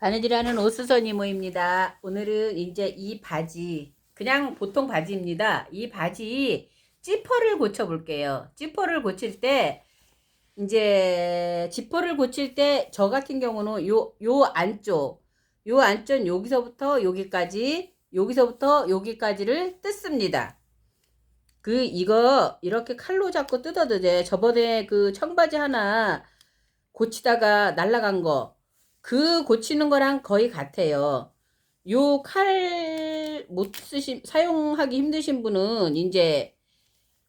바느질하는 오수선 이모입니다. 오늘은 이제 이 바지, 그냥 보통 바지입니다. 이 바지 지퍼를 고쳐 볼게요. 지퍼를 고칠 때, 이제 지퍼를 고칠 때 저 같은 경우는 요, 요 안쪽, 요 안쪽 여기서부터 여기까지, 여기서부터 여기까지를 뜯습니다. 그, 이거 이렇게 칼로 잡고 뜯어도 돼. 저번에 그 청바지 하나 고치다가 날라간 거. 그 고치는 거랑 거의 같아요. 요 칼 못 쓰신, 사용하기 힘드신 분은 이제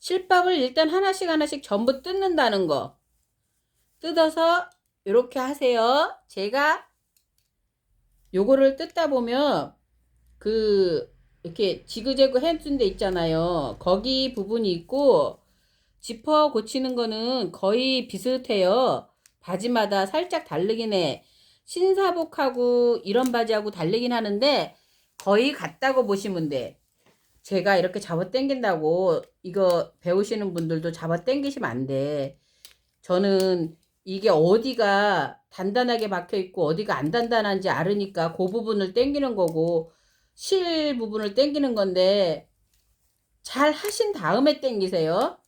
실밥을 일단 하나씩 하나씩 전부 뜯는다는 거. 뜯어서 이렇게 하세요. 제가 요거를 뜯다 보면 그 이렇게 지그재그 해준 데 있잖아요. 거기 부분이 있고 지퍼 고치는 거는 거의 비슷해요. 바지마다 살짝 다르긴 해. 신사복하고 이런 바지하고 다르긴 하는데 거의 같다고 보시면 돼. 제가 이렇게 잡아 당긴다고 이거 배우시는 분들도 잡아 당기시면 안 돼. 저는 이게 어디가 단단하게 박혀 있고 어디가 안 단단한지 알으니까 그 부분을 당기는 거고 실 부분을 당기는 건데 잘 하신 다음에 당기세요.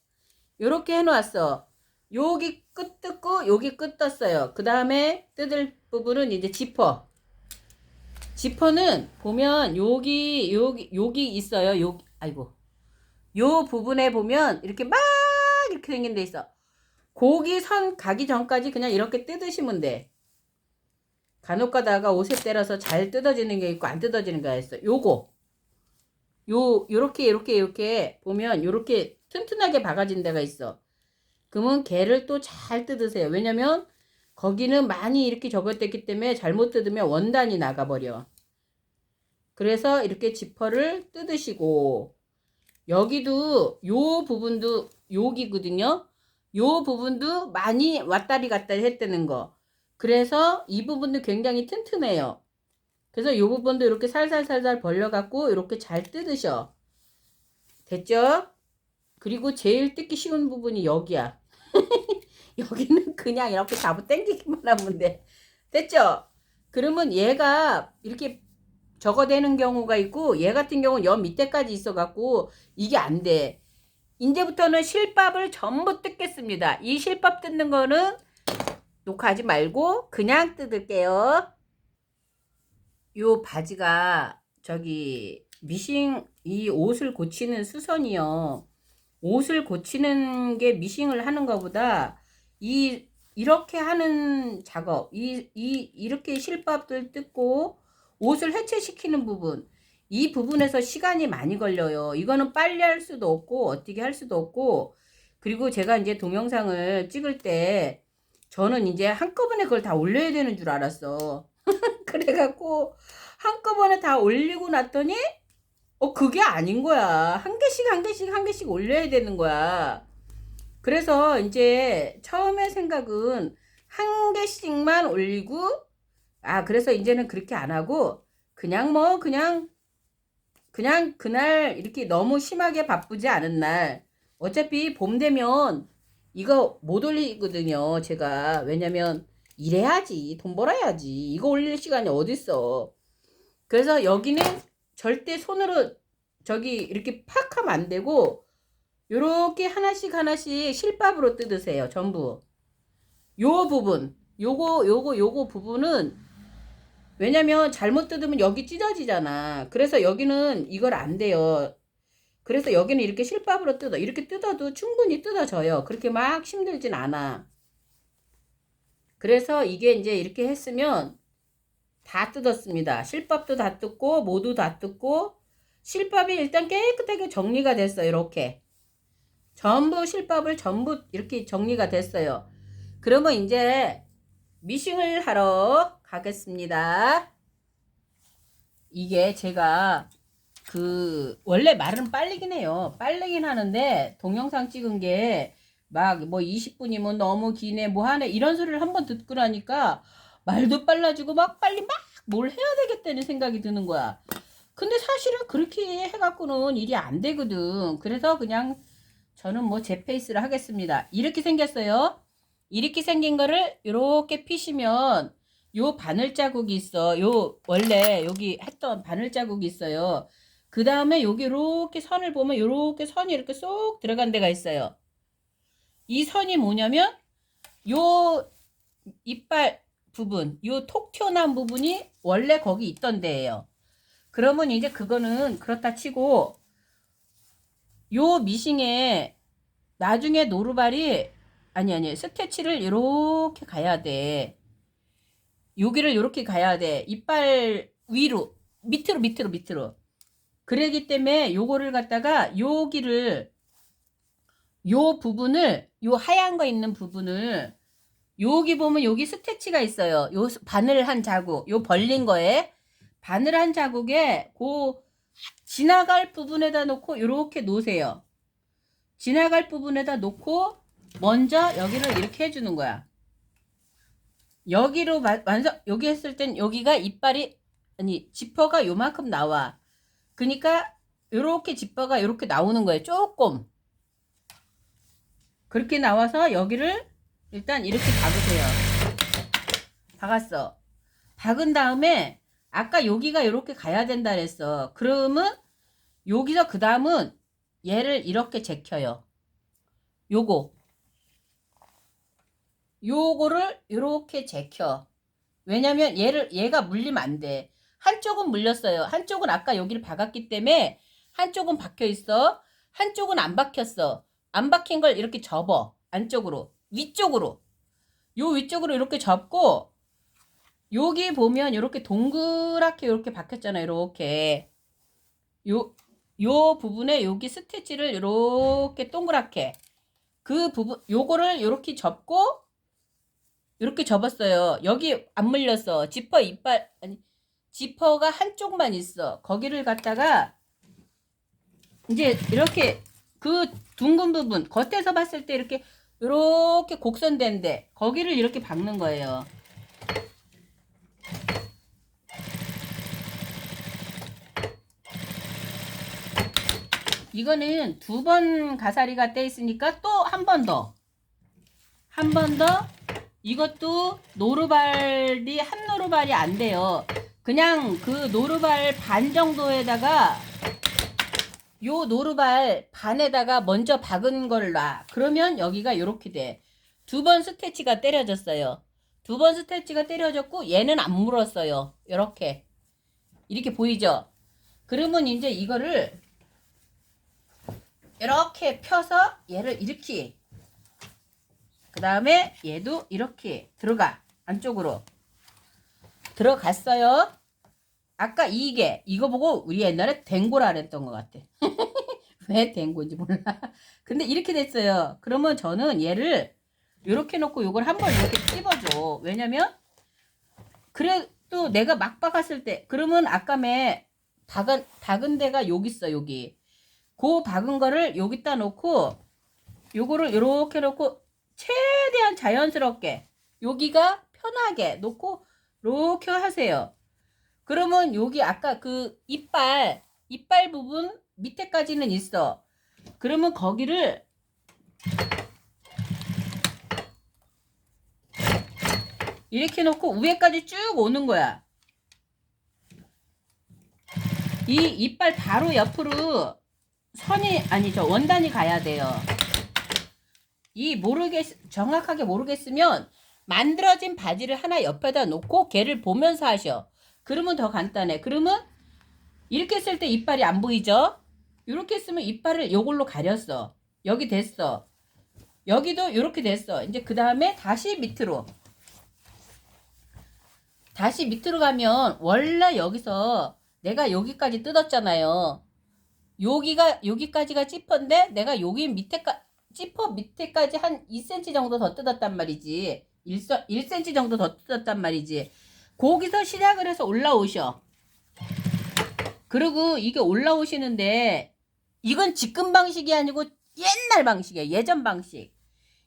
요렇게 해놓았어. 여기 끝 뜯고 여기 끝 떴어요. 그 다음에 뜯을 부분은 이제 지퍼. 지퍼는 보면 여기 여기 여기 있어요. 여기 아이고 요 부분에 보면 이렇게 막 이렇게 생긴 데 있어. 고기 선 가기 전까지 그냥 이렇게 뜯으시면 돼. 간혹 가다가 옷에 때려서 잘 뜯어지는 게 있고 안 뜯어지는 게 있어. 요거 요 요렇게 요렇게 요렇게 보면 요렇게 튼튼하게 박아진 데가 있어. 그러면 걔를 또 잘 뜯으세요. 왜냐면 거기는 많이 이렇게 적었댔기 때문에 잘못 뜯으면 원단이 나가버려. 그래서 이렇게 지퍼를 뜯으시고 여기도 요 부분도 여기거든요. 요 부분도 많이 왔다리 갔다리 했다는 거. 그래서 이 부분도 굉장히 튼튼해요. 그래서 요 부분도 이렇게 살살살살 벌려갖고 이렇게 잘 뜯으셔. 됐죠? 그리고 제일 뜯기 쉬운 부분이 여기야. 여기는 그냥 이렇게 잡아 당기기만 하면 돼. 됐죠? 그러면 얘가 이렇게 적어대는 경우가 있고 얘 같은 경우는 여 밑에까지 있어 갖고 이게 안 돼. 이제부터는 실밥을 전부 뜯겠습니다. 이 실밥 뜯는 거는 녹화하지 말고 그냥 뜯을게요. 요 바지가 저기 미싱 이 옷을 고치는 수선이요. 옷을 고치는 게 미싱을 하는 것보다 이 이렇게 하는 작업, 이, 이 이렇게 실밥들 뜯고 옷을 해체시키는 부분, 이 부분에서 시간이 많이 걸려요. 이거는 빨리 할 수도 없고 어떻게 할 수도 없고 그리고 제가 이제 동영상을 찍을 때 저는 이제 한꺼번에 그걸 다 올려야 되는 줄 알았어. 그래갖고 한꺼번에 다 올리고 났더니 어 그게 아닌 거야. 한 개씩 한 개씩 한 개씩 올려야 되는 거야. 그래서 이제 처음에 생각은 한 개씩만 올리고 아 그래서 이제는 그렇게 안 하고 그냥 뭐 그냥 그냥 그날 이렇게 너무 심하게 바쁘지 않은 날 어차피 봄 되면 이거 못 올리거든요 제가 왜냐면 일해야지 돈 벌어야지 이거 올릴 시간이 어딨어 그래서 여기는 절대 손으로 저기 이렇게 팍 하면 안 되고 요렇게 하나씩 하나씩 실밥으로 뜯으세요 전부. 요 부분 요거 요거 요거 부분은 왜냐면 잘못 뜯으면 여기 찢어지잖아. 그래서 여기는 이걸 안 돼요. 그래서 여기는 이렇게 실밥으로 뜯어. 이렇게 뜯어도 충분히 뜯어져요. 그렇게 막 힘들진 않아. 그래서 이게 이제 이렇게 했으면 다 뜯었습니다 실밥도 다 뜯고 모두 다 뜯고 실밥이 일단 깨끗하게 정리가 됐어요 이렇게 전부 실밥을 전부 이렇게 정리가 됐어요 그러면 이제 미싱을 하러 가겠습니다. 이게 제가 그 원래 말은 빨리긴 해요. 빠르긴 하는데 동영상 찍은 게 막 뭐 20분이면 너무 기네 뭐 하네 이런 소리를 한번 듣고 나니까 말도 빨라지고 막 빨리 막 뭘 해야 되겠다는 생각이 드는 거야. 근데 사실은 그렇게 해갖고는 일이 안 되거든. 그래서 그냥 저는 뭐 제 페이스를 하겠습니다. 이렇게 생겼어요. 이렇게 생긴 거를 이렇게 피시면 요 바늘 자국이 있어. 요 원래 여기 했던 바늘 자국이 있어요. 그 다음에 여기 이렇게 선을 보면 이렇게 선이 이렇게 쏙 들어간 데가 있어요. 이 선이 뭐냐면 요 이빨 부분, 요 톡 튀어나온 부분이 원래 거기 있던 데예요. 그러면 이제 그거는 그렇다 치고 요 미싱에 나중에 노루발이 아니 아니 스테치를 이렇게 가야 돼. 여기를 이렇게 가야 돼. 이빨 위로 밑으로 밑으로 밑으로. 그러기 때문에 요거를 갖다가 여기를 요 부분을 요 하얀 거 있는 부분을 여기 보면 여기 스테치가 있어요. 요 바늘 한 자국, 요 벌린 거에 바늘 한 자국에 그 지나갈 부분에다 놓고 이렇게 놓으세요. 지나갈 부분에다 놓고 먼저 여기를 이렇게 해주는 거야. 여기로 마- 완성 여기 했을 땐 여기가 이빨이 아니 지퍼가 요만큼 나와. 그러니까 요렇게 지퍼가 요렇게 나오는 거예요. 조금 그렇게 나와서 여기를 일단 이렇게 박으세요. 박았어. 박은 다음에 아까 여기가 이렇게 가야 된다 그랬어. 그러면 여기서 그 다음은 얘를 이렇게 제켜요. 요거. 요거를 이렇게 제켜. 왜냐면 얘를 얘가 물리면 안 돼. 한쪽은 물렸어요. 한쪽은 아까 여기를 박았기 때문에 한쪽은 박혀 있어. 한쪽은 안 박혔어. 안 박힌 걸 이렇게 접어. 안쪽으로. 위쪽으로. 요 위쪽으로 이렇게 접고 여기 보면 이렇게 동그랗게 이렇게 박혔잖아요. 이렇게. 요, 요 부분에 여기 스티치를 이렇게 동그랗게 그 부분 요거를 이렇게 접고 이렇게 접었어요. 여기 안 물렸어. 지퍼 이빨 아니 지퍼가 한쪽만 있어. 거기를 갖다가 이제 이렇게 그 둥근 부분 겉에서 봤을 때 이렇게 이렇게 곡선된데 거기를 이렇게 박는 거예요. 이거는 두 번 가사리가 떼 있으니까 또 한 번 더. 한 번 더. 이것도 노루발이 한 노루발이 안 돼요. 그냥 그 노루발 반 정도에다가 요 노루발 반에다가 먼저 박은 걸 놔. 그러면 여기가 이렇게 돼. 두 번 스테치가 때려졌어요. 두 번 스테치가 때려졌고 얘는 안 물었어요. 이렇게. 이렇게 보이죠? 그러면 이제 이거를 이렇게 펴서 얘를 이렇게 그 다음에 얘도 이렇게 들어가 안쪽으로 들어갔어요 아까 이게 이거 보고 우리 옛날에 댕고라 그랬던 것 같아. 왜 댕고인지 몰라. 근데 이렇게 됐어요. 그러면 저는 얘를 이렇게 놓고 이걸 한번 이렇게 찝어줘. 왜냐면 그래도 내가 막 박았을 때 그러면 아까매 박은, 박은 데가 여기 있어 여기. 그 박은 거를 여기다 놓고 요거를 요렇게 놓고 최대한 자연스럽게 여기가 편하게 놓고 이렇게 하세요. 그러면 여기 아까 그 이빨 이빨 부분 밑에까지는 있어. 그러면 거기를 이렇게 놓고 위에까지 쭉 오는 거야. 이 이빨 바로 옆으로 선이 아니 저 원단이 가야 돼요. 이 모르겠 정확하게 모르겠으면 만들어진 바지를 하나 옆에다 놓고 걔를 보면서 하셔. 그러면 더 간단해. 그러면 이렇게 쓸 때 이빨이 안 보이죠? 이렇게 쓰면 이빨을 요걸로 가렸어. 여기 됐어. 여기도 이렇게 됐어. 이제 그 다음에 다시 밑으로. 다시 밑으로 가면 원래 여기서 내가 여기까지 뜯었잖아요. 여기가 여기까지가 지퍼인데 내가 여기 밑에까 지퍼 밑에까지 한 2cm 정도 더 뜯었단 말이지. 1, 1cm 정도 더 뜯었단 말이지. 거기서 시작을 해서 올라오셔. 그리고 이게 올라오시는데 이건 지금 방식이 아니고 옛날 방식이야. 예전 방식.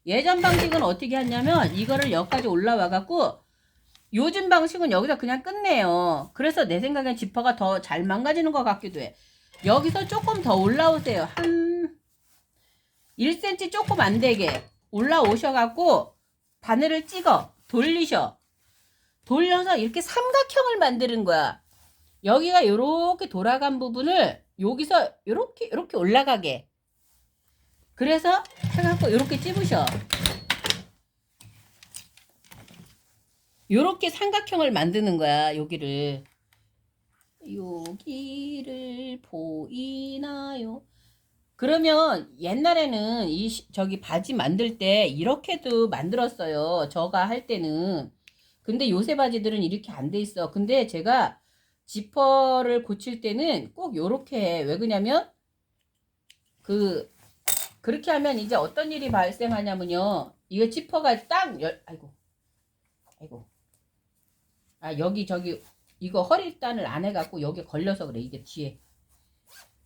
예전 방식은 어떻게 하냐면 이거를 여기까지 올라와 갖고 요즘 방식은 여기서 그냥 끝내요. 그래서 내 생각엔 지퍼가 더 잘 망가지는 것 같기도 해. 여기서 조금 더 올라오세요. 한 1cm 조금 안 되게 올라오셔갖고 바늘을 찍어 돌리셔. 돌려서 이렇게 삼각형을 만드는 거야. 여기가 이렇게 돌아간 부분을 여기서 이렇게 이렇게 올라가게. 그래서 해갖고 이렇게 찝으셔. 요렇게 삼각형을 만드는 거야, 여기를. 여기를 보이나요? 그러면 옛날에는 이 시- 저기 바지 만들 때 이렇게도 만들었어요. 저가 할 때는. 근데 요새 바지들은 이렇게 안 돼 있어. 근데 제가 지퍼를 고칠 때는 꼭 요렇게 해. 왜 그러냐면 그 그렇게 하면 이제 어떤 일이 발생하냐면요. 이거 지퍼가 딱 열, 아이고. 아이고. 아, 여기 저기 이거 허리단을 안 해갖고 여기 걸려서 그래. 이게 뒤에.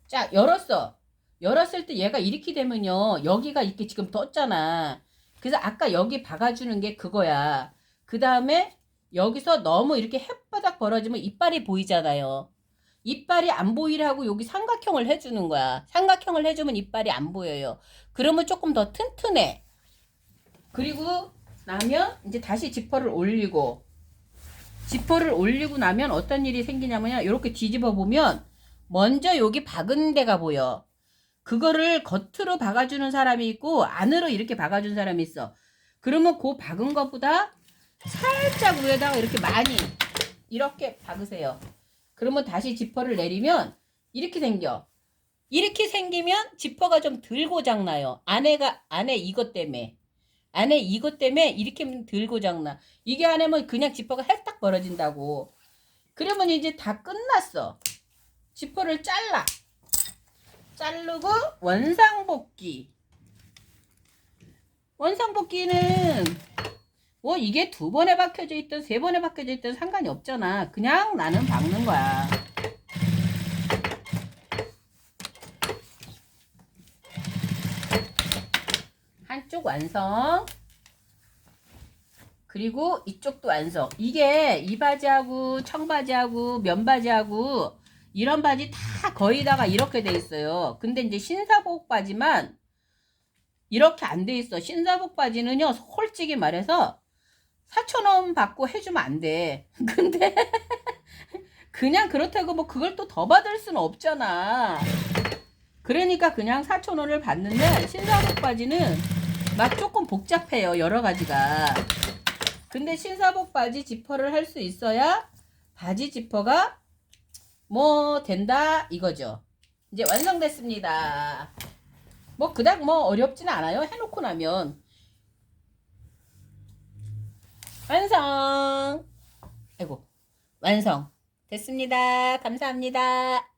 자, 열었어. 열었을 때 얘가 이렇게 되면요. 여기가 이렇게 지금 떴잖아. 그래서 아까 여기 박아주는 게 그거야. 그 다음에 여기서 너무 이렇게 햇바닥 벌어지면 이빨이 보이잖아요. 이빨이 안 보이라고 여기 삼각형을 해주는 거야. 삼각형을 해주면 이빨이 안 보여요. 그러면 조금 더 튼튼해. 그리고 나면 이제 다시 지퍼를 올리고 지퍼를 올리고 나면 어떤 일이 생기냐면요. 이렇게 뒤집어 보면 먼저 여기 박은 데가 보여. 그거를 겉으로 박아주는 사람이 있고 안으로 이렇게 박아준 사람이 있어. 그러면 그 박은 것보다 살짝 위에다가 이렇게 많이 이렇게 박으세요. 그러면 다시 지퍼를 내리면 이렇게 생겨. 이렇게 생기면 지퍼가 좀 덜 고장나요. 안에가 안에 이것 때문에 안에 이것 때문에 이렇게 덜 고장나. 이게 안 하면 그냥 지퍼가 살짝 벌어진다고. 그러면 이제 다 끝났어. 지퍼를 잘라. 자르고 원상복귀. 원상복귀는 뭐 이게 두 번에 박혀져 있든 세 번에 박혀져 있든 상관이 없잖아. 그냥 나는 박는 거야. 한쪽 완성. 그리고 이쪽도 완성. 이게 이 바지하고 청바지하고 면바지하고 이런 바지 다 거의 다가 이렇게 돼 있어요. 근데 이제 신사복 바지만 이렇게 안 돼 있어. 신사복 바지는요, 솔직히 말해서 4,000원 받고 해주면 안 돼. 근데 그냥 그렇다고 뭐 그걸 또 더 받을 수는 없잖아. 그러니까 그냥 4,000원을 받는데 신사복 바지는 막 조금 복잡해요. 여러 가지가. 근데 신사복 바지 지퍼를 할 수 있어야 바지 지퍼가 뭐 된다 이거죠. 이제 완성됐습니다. 뭐 그닥 뭐 어렵진 않아요. 해놓고 나면 완성. 아이고 완성 됐습니다. 감사합니다.